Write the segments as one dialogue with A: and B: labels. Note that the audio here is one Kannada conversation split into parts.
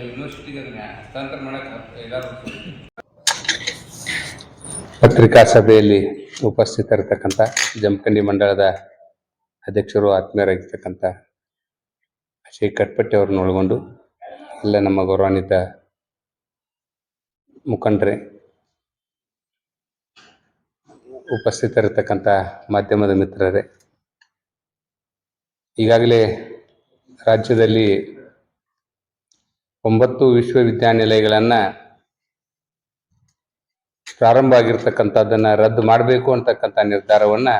A: ಯೂನಿವರ್ಸಿಟಿಗೆ ಪತ್ರಿಕಾ ಸಭೆಯಲ್ಲಿ ಉಪಸ್ಥಿತರಿರ್ತಕ್ಕಂಥ ಜಮಖಂಡಿ ಮಂಡಳದ ಅಧ್ಯಕ್ಷರು, ಆತ್ಮೀಯರಾಗಿರ್ತಕ್ಕಂಥ ಶ್ರೀ ಕಟ್ಪಟ್ಟಿ ಅವರನ್ನು ಒಳಗೊಂಡು ಎಲ್ಲ ನಮ್ಮ ಗೌರವಾನ್ವಿತ ಮುಖಂಡರೇ, ಉಪಸ್ಥಿತರಿರ್ತಕ್ಕಂಥ ಮಾಧ್ಯಮದ ಮಿತ್ರರೇ, ಈಗಾಗಲೇ ರಾಜ್ಯದಲ್ಲಿ ಒಂಬತ್ತು ವಿಶ್ವವಿದ್ಯಾನಿಲಯಗಳನ್ನು ಪ್ರಾರಂಭ ಆಗಿರ್ತಕ್ಕಂಥದ್ದನ್ನು ರದ್ದು ಮಾಡಬೇಕು ಅಂತಕ್ಕಂಥ ನಿರ್ಧಾರವನ್ನು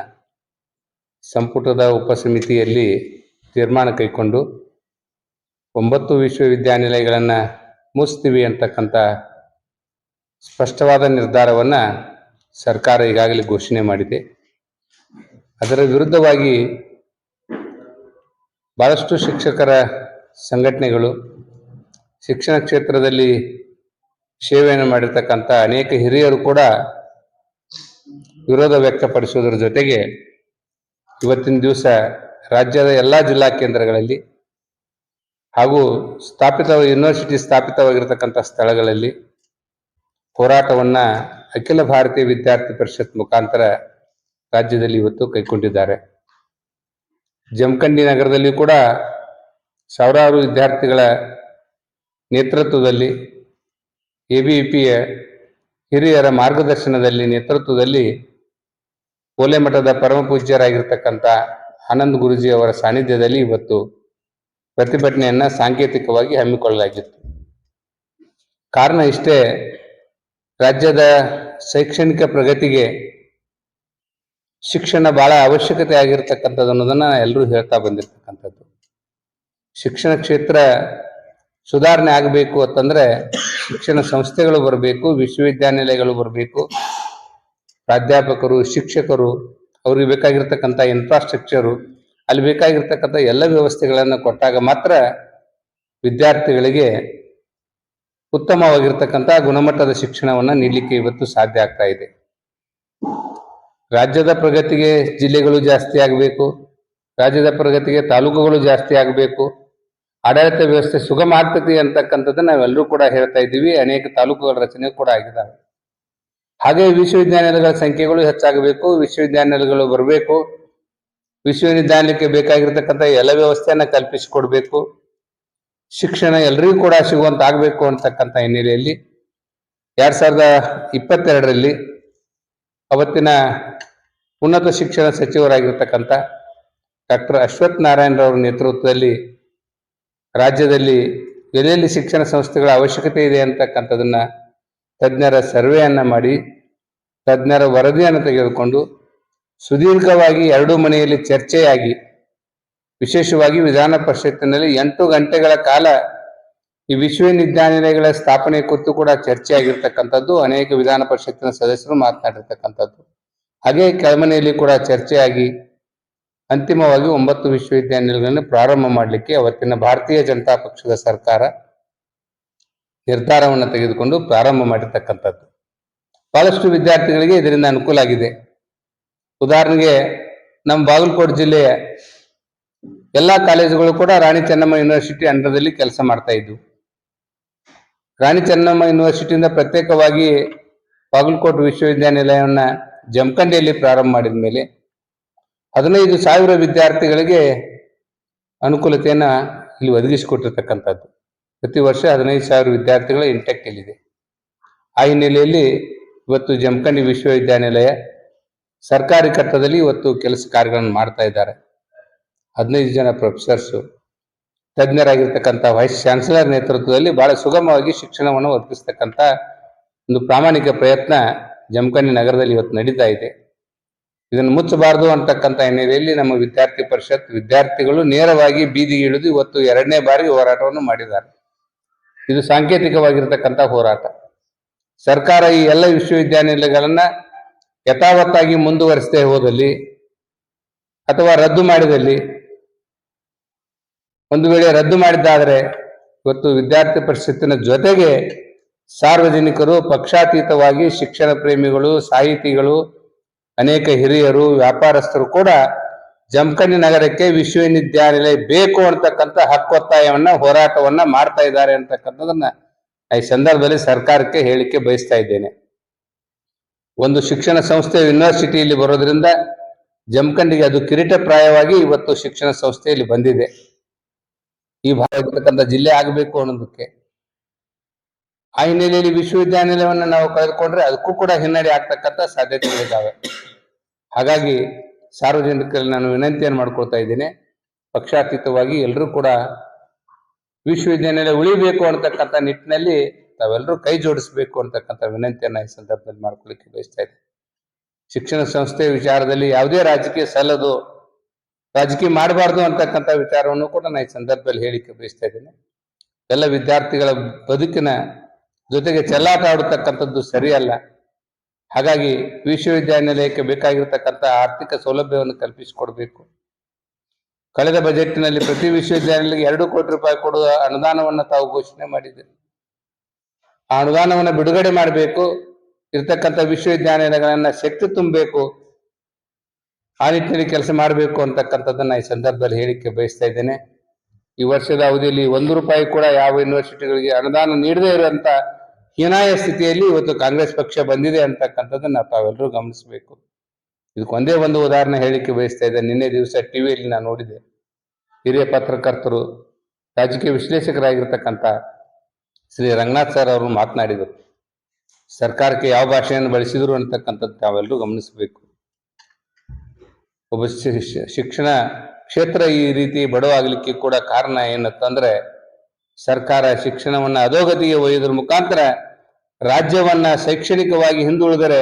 A: ಸಂಪುಟದ ಉಪಸಮಿತಿಯಲ್ಲಿ ತೀರ್ಮಾನ ಕೈಕೊಂಡು ಒಂಬತ್ತು ವಿಶ್ವವಿದ್ಯಾನಿಲಯಗಳನ್ನು ಮುಚ್ತೀವಿ ಅಂತಕ್ಕಂಥ ಸ್ಪಷ್ಟವಾದ ನಿರ್ಧಾರವನ್ನು ಸರ್ಕಾರ ಈಗಾಗಲೇ ಘೋಷಣೆ ಮಾಡಿದೆ. ಅದರ ವಿರುದ್ಧವಾಗಿ ಭಾಳಷ್ಟು ಶಿಕ್ಷಕರ ಸಂಘಟನೆಗಳು ಶಿಕ್ಷಣ ಕ್ಷೇತ್ರದಲ್ಲಿ ಸೇವೆಯನ್ನು ಮಾಡಿರ್ತಕ್ಕಂಥ ಅನೇಕ ಹಿರಿಯರು ಕೂಡ ವಿರೋಧ ವ್ಯಕ್ತಪಡಿಸುವುದರ ಜೊತೆಗೆ ಇವತ್ತಿನ ದಿವಸ ರಾಜ್ಯದ ಎಲ್ಲ ಜಿಲ್ಲಾ ಕೇಂದ್ರಗಳಲ್ಲಿ ಹಾಗೂ ಸ್ಥಾಪಿತ ಯೂನಿವರ್ಸಿಟಿ ಸ್ಥಾಪಿತವಾಗಿರ್ತಕ್ಕಂಥ ಸ್ಥಳಗಳಲ್ಲಿ ಹೋರಾಟವನ್ನು ಅಖಿಲ ಭಾರತೀಯ ವಿದ್ಯಾರ್ಥಿ ಪರಿಷತ್ ಮುಖಾಂತರ ರಾಜ್ಯದಲ್ಲಿ ಇವತ್ತು ಕೈಗೊಂಡಿದ್ದಾರೆ. ಜಮಖಂಡಿ ನಗರದಲ್ಲಿ ಕೂಡ ಸಾವಿರಾರು ವಿದ್ಯಾರ್ಥಿಗಳ ನೇತೃತ್ವದಲ್ಲಿ ಎ ಬಿ ಪಿಯ ಹಿರಿಯರ ಮಾರ್ಗದರ್ಶನದಲ್ಲಿ ನೇತೃತ್ವದಲ್ಲಿ ಕೋಲೆ ಮಠದ ಪರಮ ಪೂಜ್ಯರಾಗಿರ್ತಕ್ಕಂಥ ಆನಂದ್ ಗುರುಜಿ ಅವರ ಸಾನ್ನಿಧ್ಯದಲ್ಲಿ ಇವತ್ತು ಪ್ರತಿಭಟನೆಯನ್ನ ಸಾಂಕೇತಿಕವಾಗಿ ಹಮ್ಮಿಕೊಳ್ಳಲಾಗಿತ್ತು. ಕಾರಣ ಇಷ್ಟೇ, ರಾಜ್ಯದ ಶೈಕ್ಷಣಿಕ ಪ್ರಗತಿಗೆ ಶಿಕ್ಷಣ ಬಹಳ ಅವಶ್ಯಕತೆ ಆಗಿರ್ತಕ್ಕಂಥದ್ದು ಅನ್ನೋದನ್ನ ಎಲ್ಲರೂ ಹೇಳ್ತಾ ಬಂದಿರ್ತಕ್ಕಂಥದ್ದು. ಶಿಕ್ಷಣ ಕ್ಷೇತ್ರ ಸುಧಾರಣೆ ಆಗಬೇಕು ಅಂತಂದ್ರೆ ಶಿಕ್ಷಣ ಸಂಸ್ಥೆಗಳು ಬರಬೇಕು, ವಿಶ್ವವಿದ್ಯಾನಿಲಯಗಳು ಬರಬೇಕು. ಪ್ರಾಧ್ಯಾಪಕರು, ಶಿಕ್ಷಕರು, ಅವ್ರಿಗೆ ಬೇಕಾಗಿರ್ತಕ್ಕಂಥ ಇನ್ಫ್ರಾಸ್ಟ್ರಕ್ಚರು ಅಲ್ಲಿ ಬೇಕಾಗಿರ್ತಕ್ಕಂಥ ಎಲ್ಲ ವ್ಯವಸ್ಥೆಗಳನ್ನು ಕೊಟ್ಟಾಗ ಮಾತ್ರ ವಿದ್ಯಾರ್ಥಿಗಳಿಗೆ ಉತ್ತಮವಾಗಿರ್ತಕ್ಕಂಥ ಗುಣಮಟ್ಟದ ಶಿಕ್ಷಣವನ್ನು ನೀಡಲಿಕ್ಕೆ ಇವತ್ತು ಸಾಧ್ಯ ಆಗ್ತಾ ಇದೆ. ರಾಜ್ಯದ ಪ್ರಗತಿಗೆ ಜಿಲ್ಲೆಗಳು ಜಾಸ್ತಿ ಆಗಬೇಕು, ರಾಜ್ಯದ ಪ್ರಗತಿಗೆ ತಾಲೂಕುಗಳು ಜಾಸ್ತಿ ಆಗಬೇಕು ಆಡಳಿತ ವ್ಯವಸ್ಥೆ ಸುಗಮ ಆಗ್ತದೆ ಅಂತಕ್ಕಂಥದ್ದು ನಾವೆಲ್ಲರೂ ಕೂಡ ಹೇಳ್ತಾ ಇದ್ದೀವಿ. ಅನೇಕ ತಾಲೂಕುಗಳ ರಚನೆ ಕೂಡ ಆಗಿದ್ದಾವೆ ಹಾಗೆ ವಿಶ್ವವಿದ್ಯಾನಿಲಯಗಳ ಸಂಖ್ಯೆಗಳು ಹೆಚ್ಚಾಗಬೇಕು. ವಿಶ್ವವಿದ್ಯಾನಿಲಯಗಳು ಬರಬೇಕು. ವಿಶ್ವವಿದ್ಯಾನಿಲಯಕ್ಕೆ ಬೇಕಾಗಿರ್ತಕ್ಕಂಥ ಎಲ್ಲ ವ್ಯವಸ್ಥೆಯನ್ನ ಕಲ್ಪಿಸಿಕೊಡ್ಬೇಕು. ಶಿಕ್ಷಣ ಎಲ್ರಿಗೂ ಕೂಡ ಸಿಗುವಂತ ಆಗಬೇಕು ಅಂತಕ್ಕಂಥ ಹಿನ್ನೆಲೆಯಲ್ಲಿ ಎರಡ್ ಸಾವಿರದ ಇಪ್ಪತ್ತೆರಡರಲ್ಲಿ ಅವತ್ತಿನ ಉನ್ನತ ಶಿಕ್ಷಣ ಸಚಿವರಾಗಿರ್ತಕ್ಕಂಥ ಡಾಕ್ಟರ್ ಅಶ್ವಥ್ ನಾರಾಯಣರವರ ನೇತೃತ್ವದಲ್ಲಿ ರಾಜ್ಯದಲ್ಲಿ ಎಲ್ಲೆಲ್ಲಿ ಶಿಕ್ಷಣ ಸಂಸ್ಥೆಗಳ ಅವಶ್ಯಕತೆ ಇದೆ ಅಂತಕ್ಕಂಥದನ್ನ ತಜ್ಞರ ಸರ್ವೆಯನ್ನು ಮಾಡಿ, ತಜ್ಞರ ವರದಿಯನ್ನು ತೆಗೆದುಕೊಂಡು ಸುದೀರ್ಘವಾಗಿ ಎರಡು ಮನೆಯಲ್ಲಿ ಚರ್ಚೆಯಾಗಿ, ವಿಶೇಷವಾಗಿ ವಿಧಾನ ಪರಿಷತ್ತಿನಲ್ಲಿ ಎಂಟು ಗಂಟೆಗಳ ಕಾಲ ಈ ವಿಶ್ವವಿದ್ಯಾನಿಲಯಗಳ ಸ್ಥಾಪನೆ ಕುರಿತು ಕೂಡ ಚರ್ಚೆ ಆಗಿರ್ತಕ್ಕಂಥದ್ದು ಅನೇಕ ವಿಧಾನ ಪರಿಷತ್ತಿನ ಸದಸ್ಯರು ಮಾತನಾಡಿರ್ತಕ್ಕಂಥದ್ದು. ಹಾಗೆ ಕೆಳಮನೆಯಲ್ಲಿ ಕೂಡ ಚರ್ಚೆಯಾಗಿ ಅಂತಿಮವಾಗಿ ಒಂಬತ್ತು ವಿಶ್ವವಿದ್ಯಾನಿಲಯಗಳನ್ನು ಪ್ರಾರಂಭ ಮಾಡಲಿಕ್ಕೆ ಅವತ್ತಿನ ಭಾರತೀಯ ಜನತಾ ಪಕ್ಷದ ಸರ್ಕಾರ ನಿರ್ಧಾರವನ್ನು ತೆಗೆದುಕೊಂಡು ಪ್ರಾರಂಭ ಮಾಡಿರ್ತಕ್ಕಂಥದ್ದು. ಬಹಳಷ್ಟು ವಿದ್ಯಾರ್ಥಿಗಳಿಗೆ ಇದರಿಂದ ಅನುಕೂಲ ಆಗಿದೆ. ಉದಾಹರಣೆಗೆ ನಮ್ಮ ಬಾಗಲಕೋಟೆ ಜಿಲ್ಲೆಯ ಎಲ್ಲ ಕಾಲೇಜುಗಳು ಕೂಡ ರಾಣಿ ಚೆನ್ನಮ್ಮ ಯೂನಿವರ್ಸಿಟಿ ಅಂಡರ್ದಲ್ಲಿ ಕೆಲಸ ಮಾಡ್ತಾ ಇದ್ವು. ರಾಣಿ ಚೆನ್ನಮ್ಮ ಯೂನಿವರ್ಸಿಟಿಯಿಂದ ಪ್ರತ್ಯೇಕವಾಗಿ ಬಾಗಲಕೋಟೆ ವಿಶ್ವವಿದ್ಯಾನಿಲಯವನ್ನು ಜಮಖಂಡಿಯಲ್ಲಿ ಪ್ರಾರಂಭ ಮಾಡಿದ ಮೇಲೆ ಹದಿನೈದು ಸಾವಿರ ವಿದ್ಯಾರ್ಥಿಗಳಿಗೆ ಅನುಕೂಲತೆಯನ್ನ ಇಲ್ಲಿ ಒದಗಿಸಿಕೊಟ್ಟಿರ್ತಕ್ಕಂಥದ್ದು. ಪ್ರತಿ ವರ್ಷ ಹದಿನೈದು ಸಾವಿರ ವಿದ್ಯಾರ್ಥಿಗಳ ಇಂಟೆಕ್ ಇಲ್ಲಿದೆ ಆ ಹಿನ್ನೆಲೆಯಲ್ಲಿ ಇವತ್ತು ಜಮಖಂಡಿ ವಿಶ್ವವಿದ್ಯಾನಿಲಯ ಸರ್ಕಾರಿ ಕಟ್ಟದಲ್ಲಿ ಇವತ್ತು ಕೆಲಸ ಕಾರ್ಯಗಳನ್ನು ಮಾಡ್ತಾ ಇದ್ದಾರೆ. ಹದಿನೈದು ಜನ ಪ್ರೊಫೆಸರ್ಸು, ತಜ್ಞರಾಗಿರ್ತಕ್ಕಂಥ ವೈಸ್ ಚಾನ್ಸಲರ್ ನೇತೃತ್ವದಲ್ಲಿ ಬಹಳ ಸುಗಮವಾಗಿ ಶಿಕ್ಷಣವನ್ನು ಒದಗಿಸ್ತಕ್ಕಂಥ ಒಂದು ಪ್ರಾಮಾಣಿಕ ಪ್ರಯತ್ನ ಜಮಖಂಡಿ ನಗರದಲ್ಲಿ ಇವತ್ತು ನಡೀತಾ ಇದೆ. ಇದನ್ನು ಮುಚ್ಚಬಾರದು ಅಂತಕ್ಕಂಥ ಹಿನ್ನೆಲೆಯಲ್ಲಿ ನಮ್ಮ ವಿದ್ಯಾರ್ಥಿ ಪರಿಷತ್ ವಿದ್ಯಾರ್ಥಿಗಳು ನೇರವಾಗಿ ಬೀದಿಗೆ ಇಳಿದು ಇವತ್ತು ಎರಡನೇ ಬಾರಿ ಹೋರಾಟವನ್ನು ಮಾಡಿದ್ದಾರೆ. ಇದು ಸಾಂಕೇತಿಕವಾಗಿರ್ತಕ್ಕಂಥ ಹೋರಾಟ. ಸರ್ಕಾರ ಈ ಎಲ್ಲ ವಿಶ್ವವಿದ್ಯಾನಿಲಯಗಳನ್ನ ಯಥಾವತ್ತಾಗಿ ಮುಂದುವರಿಸದೆ ಹೋದಲ್ಲಿ ಅಥವಾ ರದ್ದು ಮಾಡಿದಲ್ಲಿ, ಒಂದು ವೇಳೆ ರದ್ದು ಮಾಡಿದ್ದಾದರೆ ಇವತ್ತು ವಿದ್ಯಾರ್ಥಿ ಪರಿಷತ್ತಿನ ಜೊತೆಗೆ ಸಾರ್ವಜನಿಕರು ಪಕ್ಷಾತೀತವಾಗಿ ಶಿಕ್ಷಣ ಪ್ರೇಮಿಗಳು, ಸಾಹಿತಿಗಳು ಅನೇಕ ಹಿರಿಯರು, ವ್ಯಾಪಾರಸ್ಥರು ಕೂಡ ಜಮಖಂಡಿ ನಗರಕ್ಕೆ ವಿಶ್ವವಿದ್ಯಾನಿಲಯ ಬೇಕು ಅಂತಕ್ಕಂಥ ಹಕ್ಕೊತ್ತಾಯವನ್ನ ಹೋರಾಟವನ್ನ ಮಾಡ್ತಾ ಇದ್ದಾರೆ ಅಂತಕ್ಕಂಥದನ್ನ ಈ ಸಂದರ್ಭದಲ್ಲಿ ಸರ್ಕಾರಕ್ಕೆ ಹೇಳಿಕೆ ಬಯಸ್ತಾ ಇದ್ದೇನೆ. ಒಂದು ಶಿಕ್ಷಣ ಸಂಸ್ಥೆ ಯೂನಿವರ್ಸಿಟಿಯಲ್ಲಿ ಬರೋದ್ರಿಂದ ಜಮಖಂಡಿಗೆ ಅದು ಕಿರೀಟಪ್ರಾಯವಾಗಿ ಇವತ್ತು ಶಿಕ್ಷಣ ಸಂಸ್ಥೆಯಲ್ಲಿ ಬಂದಿದೆ. ಈ ಭಾಗ ಜಿಲ್ಲೆ ಆಗಬೇಕು ಅನ್ನೋದಕ್ಕೆ. ಆ ಹಿನ್ನೆಲೆಯಲ್ಲಿ ವಿಶ್ವವಿದ್ಯಾನಿಲಯವನ್ನು ನಾವು ಕಳೆದುಕೊಂಡ್ರೆ ಅದಕ್ಕೂ ಕೂಡ ಹಿನ್ನಡೆ ಆಗ್ತಕ್ಕಂಥ ಸಾಧ್ಯತೆಗಳಿದ್ದಾವೆ. ಹಾಗಾಗಿ ಸಾರ್ವಜನಿಕರಲ್ಲಿ ನಾನು ವಿನಂತಿಯನ್ನು ಮಾಡ್ಕೊಳ್ತಾ ಇದ್ದೇನೆ. ಪಕ್ಷಾತೀತವಾಗಿ ಎಲ್ಲರೂ ಕೂಡ ವಿಶ್ವವಿದ್ಯಾನಿಲಯ ಉಳಿಬೇಕು ಅಂತಕ್ಕಂಥ ನಿಟ್ಟಿನಲ್ಲಿ ತಾವೆಲ್ಲರೂ ಕೈ ಜೋಡಿಸಬೇಕು ಅಂತಕ್ಕಂಥ ವಿನಂತಿಯನ್ನು ಈ ಸಂದರ್ಭದಲ್ಲಿ ಮಾಡ್ಕೊಳ್ಳಿಕ್ಕೆ ಬಯಸ್ತಾ ಇದ್ದೇನೆ. ಶಿಕ್ಷಣ ಸಂಸ್ಥೆ ವಿಚಾರದಲ್ಲಿ ಯಾವುದೇ ರಾಜಕೀಯ ಸಲ್ಲದು, ರಾಜಕೀಯ ಮಾಡಬಾರ್ದು ಅಂತಕ್ಕಂಥ ವಿಚಾರವನ್ನು ಕೂಡ ನಾನು ಈ ಸಂದರ್ಭದಲ್ಲಿ ಹೇಳಿಕೆ ಬಯಸ್ತಾ ಇದ್ದೇನೆ. ಎಲ್ಲ ವಿದ್ಯಾರ್ಥಿಗಳ ಬದುಕಿನ ಜೊತೆಗೆ ಚೆಲ್ಲಾಟ ಆಡತಕ್ಕಂಥದ್ದು ಸರಿಯಲ್ಲ. ಹಾಗಾಗಿ ವಿಶ್ವವಿದ್ಯಾನಿಲಯಕ್ಕೆ ಬೇಕಾಗಿರತಕ್ಕಂಥ ಆರ್ಥಿಕ ಸೌಲಭ್ಯವನ್ನು ಕಲ್ಪಿಸಿಕೊಡ್ಬೇಕು. ಕಳೆದ ಬಜೆಟ್ನಲ್ಲಿ ಪ್ರತಿ ವಿಶ್ವವಿದ್ಯಾನಿಲಯಕ್ಕೆ ಎರಡು ಕೋಟಿ ರೂಪಾಯಿ ಕೊಡುವ ಅನುದಾನವನ್ನು ತಾವು ಘೋಷಣೆ ಮಾಡಿದ್ದೀರಿ ಆ ಅನುದಾನವನ್ನು ಬಿಡುಗಡೆ ಮಾಡಬೇಕು, ಇರ್ತಕ್ಕಂಥ ವಿಶ್ವವಿದ್ಯಾನಿಲಯಗಳನ್ನ ಶಕ್ತಿ ತುಂಬಬೇಕು, ಆ ನಿಟ್ಟಿನಲ್ಲಿ ಕೆಲಸ ಮಾಡಬೇಕು ಅಂತಕ್ಕಂಥದ್ದನ್ನ ಈ ಸಂದರ್ಭದಲ್ಲಿ ಹೇಳಿಕೆ ಬಯಸ್ತಾ ಇದ್ದೇನೆ. ಈ ವರ್ಷದ ಅವಧಿಯಲ್ಲಿ ಒಂದು ರೂಪಾಯಿ ಕೂಡ ಯಾವ ಯೂನಿವರ್ಸಿಟಿಗಳಿಗೆ ಅನುದಾನ ನೀಡದೇ ಇರುವಂತ ಹೀನಾಯ ಸ್ಥಿತಿಯಲ್ಲಿ ಇವತ್ತು ಕಾಂಗ್ರೆಸ್ ಪಕ್ಷ ಬಂದಿದೆ ಅಂತಕ್ಕಂಥದ್ದನ್ನ ತಾವೆಲ್ಲರೂ ಗಮನಿಸಬೇಕು. ಇದಕ್ಕೊಂದೇ ಒಂದು ಉದಾಹರಣೆ ಹೇಳಿಕೆ ಬಯಸ್ತಾ ಇದ್ದೆ. ನಿನ್ನೆ ದಿವಸ ಟಿವಿಯಲ್ಲಿ ನಾನು ನೋಡಿದೆ ಹಿರಿಯ ಪತ್ರಕರ್ತರು, ರಾಜಕೀಯ ವಿಶ್ಲೇಷಕರಾಗಿರ್ತಕ್ಕಂಥ ಶ್ರೀ ರಂಗನಾಥ್ ಸರ್ ಅವರು ಮಾತನಾಡಿದರು. ಸರ್ಕಾರಕ್ಕೆ ಯಾವ ಭಾಷೆಯನ್ನು ಬಳಸಿದ್ರು ಅಂತಕ್ಕಂಥದ್ದು ತಾವೆಲ್ಲರೂ ಗಮನಿಸಬೇಕು. ಒಬ್ಬ ಶಿಕ್ಷಣ ಕ್ಷೇತ್ರ ಈ ರೀತಿ ಬಡವಾಗಲಿಕ್ಕೆ ಕೂಡ ಕಾರಣ ಏನಂತಂದ್ರೆ ಸರ್ಕಾರ ಶಿಕ್ಷಣವನ್ನು ಅಧೋಗತಿಗೆ ಒಯ್ಯೋದ್ರ ಮುಖಾಂತರ ರಾಜ್ಯವನ್ನ ಶೈಕ್ಷಣಿಕವಾಗಿ ಹಿಂದುಳಿದರೆ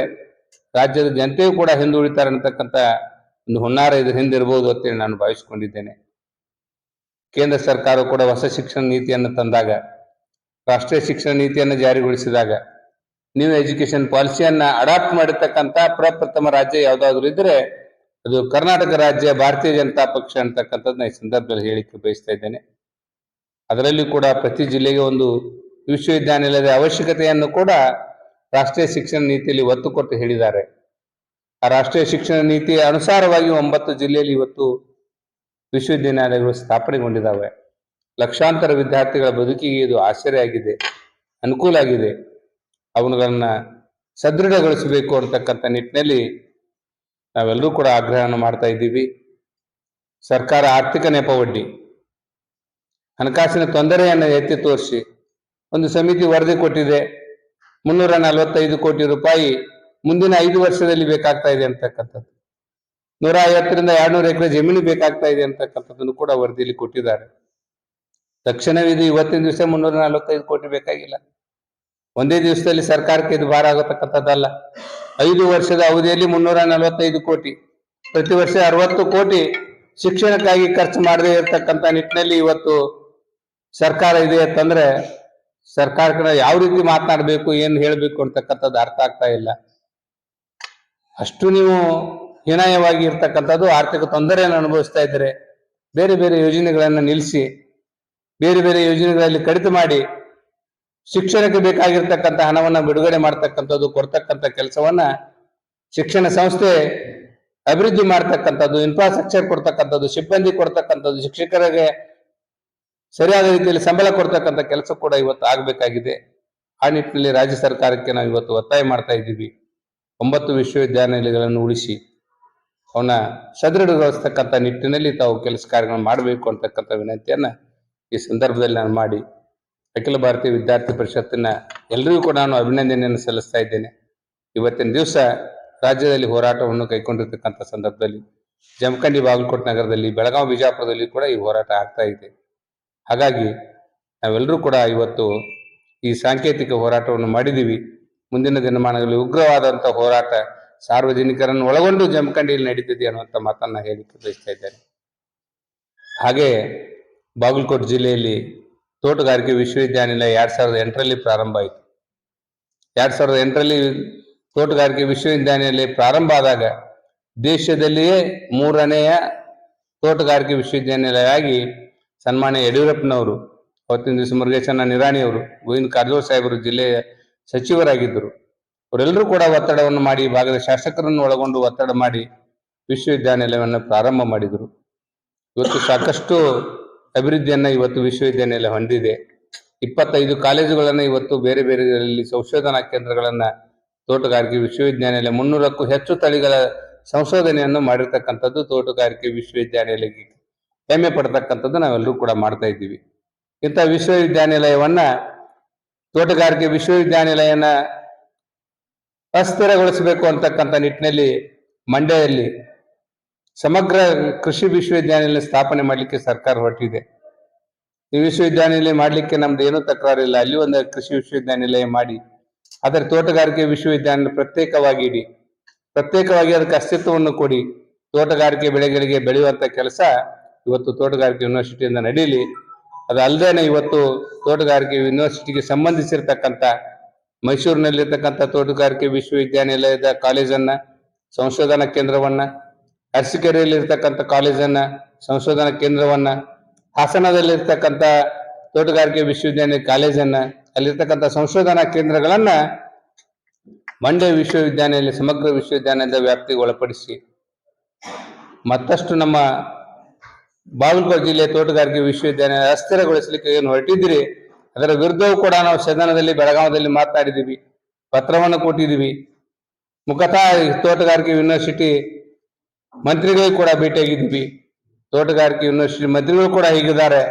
A: ರಾಜ್ಯದ ಜನತೆಯೂ ಕೂಡ ಹಿಂದುಳಿತಾರೆ ಅಂತಕ್ಕಂಥ ಒಂದು ಹುನ್ನಾರ ಇದ್ರ ಹಿಂದಿರ್ಬೋದು ಅಂತೇಳಿ ನಾನು ಭಾವಿಸಿಕೊಂಡಿದ್ದೇನೆ. ಕೇಂದ್ರ ಸರ್ಕಾರ ಕೂಡ ಹೊಸ ಶಿಕ್ಷಣ ನೀತಿಯನ್ನು ತಂದಾಗ, ರಾಷ್ಟ್ರೀಯ ಶಿಕ್ಷಣ ನೀತಿಯನ್ನು ಜಾರಿಗೊಳಿಸಿದಾಗ ನ್ಯೂ ಎಜುಕೇಶನ್ ಪಾಲಿಸಿಯನ್ನ ಅಡಾಪ್ಟ್ ಮಾಡಿರ್ತಕ್ಕಂಥ ಪ್ರಪ್ರಥಮ ರಾಜ್ಯ ಯಾವುದಾದ್ರೂ ಇದ್ರೆ ಅದು ಕರ್ನಾಟಕ ರಾಜ್ಯ ಭಾರತೀಯ ಜನತಾ ಪಕ್ಷ ಅಂತಕ್ಕಂಥದ್ದನ್ನ ಈ ಸಂದರ್ಭದಲ್ಲಿ ಹೇಳಿಕೆ ಬಯಸ್ತಾ ಇದ್ದೇನೆ. ಅದರಲ್ಲಿ ಕೂಡ ಪ್ರತಿ ಜಿಲ್ಲೆಗೆ ಒಂದು ವಿಶ್ವವಿದ್ಯಾನಿಲಯದ ಅವಶ್ಯಕತೆಯನ್ನು ಕೂಡ ರಾಷ್ಟ್ರೀಯ ಶಿಕ್ಷಣ ನೀತಿಯಲ್ಲಿ ಒತ್ತು ಕೊಟ್ಟು ಹೇಳಿದ್ದಾರೆ. ಆ ರಾಷ್ಟ್ರೀಯ ಶಿಕ್ಷಣ ನೀತಿಯ ಅನುಸಾರವಾಗಿ ಒಂಬತ್ತು ಜಿಲ್ಲೆಯಲ್ಲಿ ಇವತ್ತು ವಿಶ್ವವಿದ್ಯಾನಿಲಯಗಳು ಸ್ಥಾಪನೆಗೊಂಡಿದ್ದಾವೆ. ಲಕ್ಷಾಂತರ ವಿದ್ಯಾರ್ಥಿಗಳ ಬದುಕಿಗೆ ಇದು ಆಶ್ಚರ್ಯ ಆಗಿದೆ, ಅನುಕೂಲ ಆಗಿದೆ. ಅವುಗಳನ್ನ ಸದೃಢಗೊಳಿಸಬೇಕು ಅಂತಕ್ಕಂಥ ನಿಟ್ಟಿನಲ್ಲಿ ನಾವೆಲ್ಲರೂ ಕೂಡ ಆಗ್ರಹವನ್ನು ಮಾಡ್ತಾ ಇದ್ದೀವಿ. ಸರ್ಕಾರ ಆರ್ಥಿಕ ನೆಪವೊಡ್ಡಿ ಹಣಕಾಸಿನ ತೊಂದರೆಯನ್ನು ಎತ್ತಿ ತೋರಿಸಿ ಒಂದು ಸಮಿತಿ ವರದಿ ಕೊಟ್ಟಿದೆ. ಮುನ್ನೂರ ನಲವತ್ತೈದು ಕೋಟಿ ರೂಪಾಯಿ ಮುಂದಿನ ಐದು ವರ್ಷದಲ್ಲಿ ಬೇಕಾಗ್ತಾ ಇದೆ ಅಂತಕ್ಕಂಥದ್ದು. ನೂರ ಐವತ್ತರಿಂದ ಎರಡ್ನೂರು ಎಕರೆ ಜಮೀನು ಬೇಕಾಗ್ತಾ ಇದೆ ಅಂತಕ್ಕಂಥದ್ದನ್ನು ಕೂಡ ವರದಿಯಲ್ಲಿ ಕೊಟ್ಟಿದ್ದಾರೆ. ತಕ್ಷಣವಿದು ಇವತ್ತಿನ ದಿವಸ ಮುನ್ನೂರ ನಲವತ್ತೈದು ಕೋಟಿ ಬೇಕಾಗಿಲ್ಲ. ಒಂದೇ ದಿವಸದಲ್ಲಿ ಸರ್ಕಾರಕ್ಕೆ ಇದು ಭಾರ ಆಗತಕ್ಕಂಥದ್ದಲ್ಲ. ಐದು ವರ್ಷದ ಅವಧಿಯಲ್ಲಿ ಮುನ್ನೂರ ನಲವತ್ತೈದು ಕೋಟಿ. ಪ್ರತಿ ವರ್ಷ ಅರವತ್ತು ಕೋಟಿ ಶಿಕ್ಷಣಕ್ಕಾಗಿ ಖರ್ಚು ಮಾಡದೇ ಇರತಕ್ಕಂಥ ನಿಟ್ಟಿನಲ್ಲಿ ಇವತ್ತು ಸರ್ಕಾರ ಇದೆ ಅಂತಂದ್ರೆ ಸರ್ಕಾರಕ್ಕೆ ನಾವು ಯಾವ ರೀತಿ ಮಾತನಾಡಬೇಕು ಏನು ಹೇಳಬೇಕು ಅಂತಕ್ಕಂಥದ್ದು ಅರ್ಥ ಆಗ್ತಾ ಇಲ್ಲ. ಅಷ್ಟು ನೀವು ಹೀನಾಯವಾಗಿ ಇರ್ತಕ್ಕಂಥದ್ದು ಆರ್ಥಿಕ ತೊಂದರೆಯನ್ನು ಅನುಭವಿಸ್ತಾ ಇದ್ದರೆ ಬೇರೆ ಬೇರೆ ಯೋಜನೆಗಳನ್ನು ನಿಲ್ಲಿಸಿ ಬೇರೆ ಬೇರೆ ಯೋಜನೆಗಳಲ್ಲಿ ಕಡಿತ ಮಾಡಿ, ಶಿಕ್ಷಣಕ್ಕೆ ಬೇಕಾಗಿರ್ತಕ್ಕಂಥ ಹಣವನ್ನು ಬಿಡುಗಡೆ ಮಾಡ್ತಕ್ಕಂಥದ್ದು, ಕೊಡ್ತಕ್ಕಂಥ ಕೆಲಸವನ್ನ ಶಿಕ್ಷಣ ಸಂಸ್ಥೆ ಅಭಿವೃದ್ಧಿ ಮಾಡ್ತಕ್ಕಂಥದ್ದು ಇನ್ಫ್ರಾಸ್ಟ್ರಕ್ಚರ್ ಕೊಡ್ತಕ್ಕಂಥದ್ದು, ಸಿಬ್ಬಂದಿ ಕೊಡ್ತಕ್ಕಂಥದ್ದು, ಶಿಕ್ಷಕರಿಗೆ ಸರಿಯಾದ ರೀತಿಯಲ್ಲಿ ಸಂಬಳ ಕೊಡ್ತಕ್ಕಂಥ ಕೆಲಸ ಕೂಡ ಇವತ್ತು ಆಗಬೇಕಾಗಿದೆ. ಆ ನಿಟ್ಟಿನಲ್ಲಿ ರಾಜ್ಯ ಸರ್ಕಾರಕ್ಕೆ ನಾವು ಇವತ್ತು ಒತ್ತಾಯ ಮಾಡ್ತಾ ಇದ್ದೀವಿ. ಒಂಬತ್ತು ವಿಶ್ವವಿದ್ಯಾನಿಲಯಗಳನ್ನು ಉಳಿಸಿ, ಅವನ್ನ ಸದೃಢಗೊಳಿಸ್ತಕ್ಕಂಥ ನಿಟ್ಟಿನಲ್ಲಿ ತಾವು ಕೆಲಸ ಕಾರ್ಯಗಳನ್ನು ಮಾಡಬೇಕು ಅಂತಕ್ಕಂಥ ವಿನಂತಿಯನ್ನ ಈ ಸಂದರ್ಭದಲ್ಲಿ ನಾನು ಮಾಡಿ, ಅಖಿಲ ಭಾರತೀಯ ವಿದ್ಯಾರ್ಥಿ ಪರಿಷತ್ತಿನ ಎಲ್ಲರಿಗೂ ಕೂಡ ನಾನು ಅಭಿನಂದನೆಯನ್ನು ಸಲ್ಲಿಸ್ತಾ ಇದ್ದೇನೆ. ಇವತ್ತಿನ ದಿವಸ ರಾಜ್ಯದಲ್ಲಿ ಹೋರಾಟವನ್ನು ಕೈಗೊಂಡಿರ್ತಕ್ಕಂಥ ಸಂದರ್ಭದಲ್ಲಿ ಜಮಖಂಡಿ ಬಾಗಲಕೋಟೆ ನಗರದಲ್ಲಿ, ಬೆಳಗಾವಿ ಬಿಜಾಪುರದಲ್ಲಿ ಕೂಡ ಈ ಹೋರಾಟ ಆಗ್ತಾ ಇದೆ. ಹಾಗಾಗಿ ನಾವೆಲ್ಲರೂ ಕೂಡ ಇವತ್ತು ಈ ಸಾಂಕೇತಿಕ ಹೋರಾಟವನ್ನು ಮಾಡಿದ್ದೀವಿ. ಮುಂದಿನ ದಿನಮಾನಗಳಲ್ಲಿ ಉಗ್ರವಾದಂಥ ಹೋರಾಟ ಸಾರ್ವಜನಿಕರನ್ನು ಒಳಗೊಂಡು ಜಮಖಂಡಿಯಲ್ಲಿ ನಡೀತಿದೆ ಅನ್ನುವಂಥ ಮಾತನ್ನು ಹೇಳಿಕ್ಕೆ ಬಯಸ್ತಾ ಇದ್ದೇನೆ ಹಾಗೆ ಬಾಗಲಕೋಟೆ ಜಿಲ್ಲೆಯಲ್ಲಿ ತೋಟಗಾರಿಕೆ ವಿಶ್ವವಿದ್ಯಾನಿಲಯ ಎರಡು ಸಾವಿರದ ಎಂಟರಲ್ಲಿ ಪ್ರಾರಂಭ ಆಯಿತು. ಎರಡು ಸಾವಿರದ ಎಂಟರಲ್ಲಿ ತೋಟಗಾರಿಕೆ ವಿಶ್ವವಿದ್ಯಾನಿಲಯ ಪ್ರಾರಂಭ ಆದಾಗ ದೇಶದಲ್ಲಿಯೇ ಮೂರನೆಯ ತೋಟಗಾರಿಕೆ ವಿಶ್ವವಿದ್ಯಾನಿಲಯವಾಗಿ ಸನ್ಮಾನ್ಯ ಯಡಿಯೂರಪ್ಪನವರು, ಅವತ್ತಿನ ದಿವಸ ಮುರುಗೇಶನ ನಿರಾಣಿಯವರು, ಗೋವಿಂದ ಕಾರಜೋಳ ಸಾಹೇಬರು ಜಿಲ್ಲೆಯ ಸಚಿವರಾಗಿದ್ದರು. ಅವರೆಲ್ಲರೂ ಕೂಡ ಒತ್ತಡವನ್ನು ಮಾಡಿ ಭಾಗದ ಶಾಸಕರನ್ನು ಒಳಗೊಂಡು ಒತ್ತಡ ಮಾಡಿ ವಿಶ್ವವಿದ್ಯಾನಿಲಯವನ್ನು ಪ್ರಾರಂಭ ಮಾಡಿದರು. ಇವತ್ತು ಸಾಕಷ್ಟು ಅಭಿವೃದ್ಧಿಯನ್ನು ಇವತ್ತು ವಿಶ್ವವಿದ್ಯಾನಿಲಯ ಹೊಂದಿದೆ. ಇಪ್ಪತ್ತೈದು ಕಾಲೇಜುಗಳನ್ನು ಇವತ್ತು ಬೇರೆ ಬೇರೆ ಸಂಶೋಧನಾ ಕೇಂದ್ರಗಳನ್ನು ತೋಟಗಾರಿಕೆ ವಿಶ್ವವಿದ್ಯಾನಿಲಯ ಮುನ್ನೂರಕ್ಕೂ ಹೆಚ್ಚು ತಳಿಗಳ ಸಂಶೋಧನೆಯನ್ನು ಮಾಡಿರ್ತಕ್ಕಂಥದ್ದು ತೋಟಗಾರಿಕೆ ವಿಶ್ವವಿದ್ಯಾನಿಲಯಕ್ಕೆ ಹೆಮ್ಮೆ ಪಡ್ತಕ್ಕಂಥದ್ದು ನಾವೆಲ್ಲರೂ ಕೂಡ ಮಾಡ್ತಾ ಇದ್ದೀವಿ. ಇಂಥ ವಿಶ್ವವಿದ್ಯಾನಿಲಯವನ್ನ, ತೋಟಗಾರಿಕೆ ವಿಶ್ವವಿದ್ಯಾನಿಲಯನ ಅಸ್ಥಿರಗೊಳಿಸಬೇಕು ಅಂತಕ್ಕಂಥ ನಿಟ್ಟಿನಲ್ಲಿ ಮಂಡ್ಯದಲ್ಲಿ ಸಮಗ್ರ ಕೃಷಿ ವಿಶ್ವವಿದ್ಯಾನಿಲಯ ಸ್ಥಾಪನೆ ಮಾಡಲಿಕ್ಕೆ ಸರ್ಕಾರ ಹೊರಟಿದೆ. ಈ ವಿಶ್ವವಿದ್ಯಾನಿಲಯ ಮಾಡಲಿಕ್ಕೆ ನಮ್ದು ಏನೂ ತಕರಾರಿಲ್ಲ. ಅಲ್ಲಿ ಒಂದು ಕೃಷಿ ವಿಶ್ವವಿದ್ಯಾನಿಲಯ ಮಾಡಿ, ಅದರ ತೋಟಗಾರಿಕೆ ವಿಶ್ವವಿದ್ಯಾನಿಲಯ ಪ್ರತ್ಯೇಕವಾಗಿ ಇಡಿ, ಪ್ರತ್ಯೇಕವಾಗಿ ಅದಕ್ಕೆ ಅಸ್ತಿತ್ವವನ್ನು ಕೊಡಿ, ತೋಟಗಾರಿಕೆ ಬೆಳೆಗಳಿಗೆ ಬೆಳೆಯುವಂತ ಕೆಲಸ ಇವತ್ತು ತೋಟಗಾರಿಕೆ ಯೂನಿವರ್ಸಿಟಿಯಿಂದ ನಡೀಲಿ. ಅದಲ್ಲದೆ ಇವತ್ತು ತೋಟಗಾರಿಕೆ ಯೂನಿವರ್ಸಿಟಿಗೆ ಸಂಬಂಧಿಸಿರ್ತಕ್ಕಂಥ ಮೈಸೂರಿನಲ್ಲಿರ್ತಕ್ಕಂಥ ತೋಟಗಾರಿಕೆ ವಿಶ್ವವಿದ್ಯಾನಿಲಯದ ಕಾಲೇಜನ್ನ, ಸಂಶೋಧನಾ ಕೇಂದ್ರವನ್ನ, ಅರಸಿಕೆರೆಯಲ್ಲಿರ್ತಕ್ಕಂಥ ಕಾಲೇಜನ್ನ, ಸಂಶೋಧನಾ ಕೇಂದ್ರವನ್ನ, ಹಾಸನದಲ್ಲಿರ್ತಕ್ಕಂಥ ತೋಟಗಾರಿಕೆ ವಿಶ್ವವಿದ್ಯಾನಿಲಯ ಕಾಲೇಜನ್ನ, ಅಲ್ಲಿರ್ತಕ್ಕಂಥ ಸಂಶೋಧನಾ ಕೇಂದ್ರಗಳನ್ನ ಮಂಡ್ಯ ವಿಶ್ವವಿದ್ಯಾನಿಲಯ, ಸಮಗ್ರ ವಿಶ್ವವಿದ್ಯಾನಿಲಯದ ವ್ಯಾಪ್ತಿಗೆ ಒಳಪಡಿಸಿ ಮತ್ತಷ್ಟು ನಮ್ಮ ಬಾಗಲಕೋಟೆ ಜಿಲ್ಲೆ ತೋಟಗಾರಿಕೆ ವಿಶ್ವವಿದ್ಯಾಲಯ ಅಸ್ಥಿರಗೊಳಿಸಲಿಕ್ಕೆ ಏನು ಹೊರಟಿದ್ದೀರಿ? ಅದರ ವಿರುದ್ಧವೂ ಕೂಡ ನಾವು ಸದನದಲ್ಲಿ ಬೆಳಗಾವದಲ್ಲಿ ಮಾತನಾಡಿದ್ದೀವಿ. ಪತ್ರವನ್ನು ಕೊಟ್ಟಿದ್ದೀವಿ. ಮುಖತಃ ತೋಟಗಾರಿಕೆ ಯೂನಿವರ್ಸಿಟಿ ಮಂತ್ರಿಗಳಿಗೆ ಕೂಡ ಭೇಟಿಯಾಗಿದ್ದೀವಿ. ತೋಟಗಾರಿಕೆ ಯೂನಿವರ್ಸಿಟಿ ಮಂತ್ರಿಗಳು ಕೂಡ ಹೀಗಿದ್ದಾರೆ.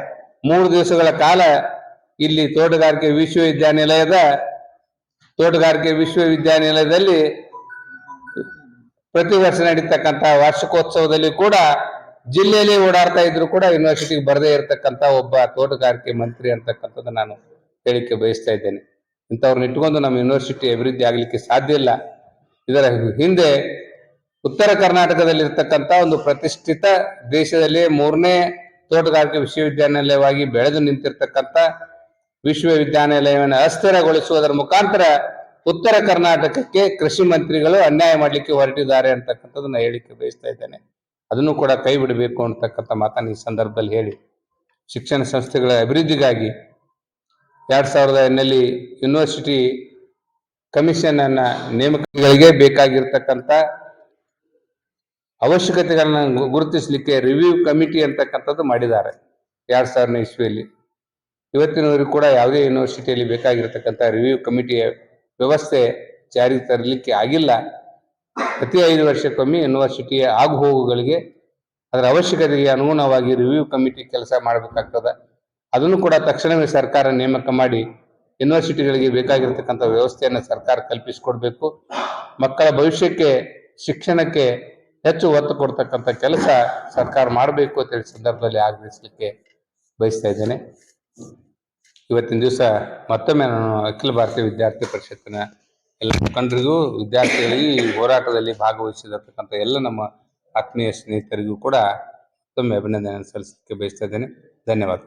A: ಮೂರು ದಿವಸಗಳ ಕಾಲ ಇಲ್ಲಿ ತೋಟಗಾರಿಕೆ ವಿಶ್ವವಿದ್ಯಾನಿಲಯದ ತೋಟಗಾರಿಕೆ ವಿಶ್ವವಿದ್ಯಾನಿಲಯದಲ್ಲಿ ಪ್ರತಿ ವರ್ಷ ನಡೀತಕ್ಕಂತಹ ವಾರ್ಷಿಕೋತ್ಸವದಲ್ಲಿ ಕೂಡ ಜಿಲ್ಲೆಯಲ್ಲಿ ಓಡಾಡ್ತಾ ಇದ್ರು ಕೂಡ ಯೂನಿವರ್ಸಿಟಿಗೆ ಬರದೇ ಇರತಕ್ಕಂತ ಒಬ್ಬ ತೋಟಗಾರಿಕೆ ಮಂತ್ರಿ ಅಂತಕ್ಕಂಥದ್ದು ನಾನು ಹೇಳಿಕೆ ಬಯಸ್ತಾ ಇದ್ದೇನೆ. ಇಂಥವ್ರನ್ನ ಇಟ್ಕೊಂಡು ನಮ್ಮ ಯೂನಿವರ್ಸಿಟಿ ಅಭಿವೃದ್ಧಿ ಆಗಲಿಕ್ಕೆ ಸಾಧ್ಯ ಇಲ್ಲ. ಇದರ ಹಿಂದೆ ಉತ್ತರ ಕರ್ನಾಟಕದಲ್ಲಿರ್ತಕ್ಕಂಥ ಒಂದು ಪ್ರತಿಷ್ಠಿತ ದೇಶದಲ್ಲಿ ಮೂರನೇ ತೋಟಗಾರಿಕೆ ವಿಶ್ವವಿದ್ಯಾನಿಲಯವಾಗಿ ಬೆಳೆದು ನಿಂತಿರ್ತಕ್ಕಂಥ ವಿಶ್ವವಿದ್ಯಾನಿಲಯವನ್ನು ಅಸ್ಥಿರಗೊಳಿಸುವುದರ ಮುಖಾಂತರ ಉತ್ತರ ಕರ್ನಾಟಕಕ್ಕೆ ಕೃಷಿ ಮಂತ್ರಿಗಳು ಅನ್ಯಾಯ ಮಾಡಲಿಕ್ಕೆ ಹೊರಟಿದ್ದಾರೆ ಅಂತಕ್ಕಂಥದ್ದನ್ನ ಹೇಳಿಕೆ ಬಯಸ್ತಾ ಇದ್ದೇನೆ. ಅದನ್ನು ಕೂಡ ಕೈ ಬಿಡಬೇಕು ಅಂತಕ್ಕಂಥ ಮಾತನ್ನು ಈ ಸಂದರ್ಭದಲ್ಲಿ ಹೇಳಿ, ಶಿಕ್ಷಣ ಸಂಸ್ಥೆಗಳ ಅಭಿವೃದ್ಧಿಗಾಗಿ ಎರಡು ಸಾವಿರದ ಎನ್ನಲ್ಲಿ ಯೂನಿವರ್ಸಿಟಿ ಕಮಿಷನ್ ಅನ್ನ ನೇಮಕಗಳಿಗೆ ಬೇಕಾಗಿರ್ತಕ್ಕಂಥ ಅವಶ್ಯಕತೆಗಳನ್ನ ಗುರುತಿಸಲಿಕ್ಕೆ ರಿವ್ಯೂ ಕಮಿಟಿ ಅಂತಕ್ಕಂಥದ್ದು ಮಾಡಿದ್ದಾರೆ ಎರಡು ಸಾವಿರನೇ ಇಸ್ವಿಯಲ್ಲಿ. ಇವತ್ತಿನವರೆಗೂ ಕೂಡ ಯಾವುದೇ ಯೂನಿವರ್ಸಿಟಿಯಲ್ಲಿ ಬೇಕಾಗಿರ್ತಕ್ಕಂಥ ರಿವ್ಯೂ ಕಮಿಟಿಯ ವ್ಯವಸ್ಥೆ ಜಾರಿಗೆ ತರಲಿಕ್ಕೆ ಆಗಿಲ್ಲ. ಪ್ರತಿ ಐದು ವರ್ಷಕ್ಕೊಮ್ಮೆ ಯೂನಿವರ್ಸಿಟಿಯ ಆಗುಹೋಗುಗಳಿಗೆ ಅದರ ಅವಶ್ಯಕತೆಗೆ ಅನುಗುಣವಾಗಿ ರಿವ್ಯೂ ಕಮಿಟಿ ಕೆಲಸ ಮಾಡಬೇಕಾಗ್ತದೆ. ಅದನ್ನು ಕೂಡ ತಕ್ಷಣವೇ ಸರ್ಕಾರ ನೇಮಕ ಮಾಡಿ ಯೂನಿವರ್ಸಿಟಿಗಳಿಗೆ ಬೇಕಾಗಿರ್ತಕ್ಕಂಥ ವ್ಯವಸ್ಥೆಯನ್ನು ಸರ್ಕಾರ ಕಲ್ಪಿಸಿಕೊಡ್ಬೇಕು. ಮಕ್ಕಳ ಭವಿಷ್ಯಕ್ಕೆ, ಶಿಕ್ಷಣಕ್ಕೆ ಹೆಚ್ಚು ಒತ್ತು ಕೊಡ್ತಕ್ಕಂಥ ಕೆಲಸ ಸರ್ಕಾರ ಮಾಡಬೇಕು ಅಂತ ಹೇಳಿ ಸಂದರ್ಭದಲ್ಲಿ ಆಗ್ರಹಿಸಲಿಕ್ಕೆ ಬಯಸ್ತಾ ಇದ್ದೇನೆ. ಇವತ್ತಿನ ದಿವಸ ಮತ್ತೊಮ್ಮೆ ನಾನು ಅಖಿಲ ಭಾರತೀಯ ವಿದ್ಯಾರ್ಥಿ ಪರಿಷತ್ತಿನ ಎಲ್ಲ ಮುಖಂಡರಿಗೂ, ವಿದ್ಯಾರ್ಥಿಗಳಿಗೆ ಈ ಹೋರಾಟದಲ್ಲಿ ಭಾಗವಹಿಸಿರತಕ್ಕಂಥ ಎಲ್ಲ ನಮ್ಮ ಆತ್ಮೀಯ ಸ್ನೇಹಿತರಿಗೂ ಕೂಡ ಮತ್ತೊಮ್ಮೆ ಅಭಿನಂದನೆ ಸಲ್ಲಿಸಲಿಕ್ಕೆ ಬಯಸ್ತಾ ಇದ್ದೇನೆ. ಧನ್ಯವಾದ.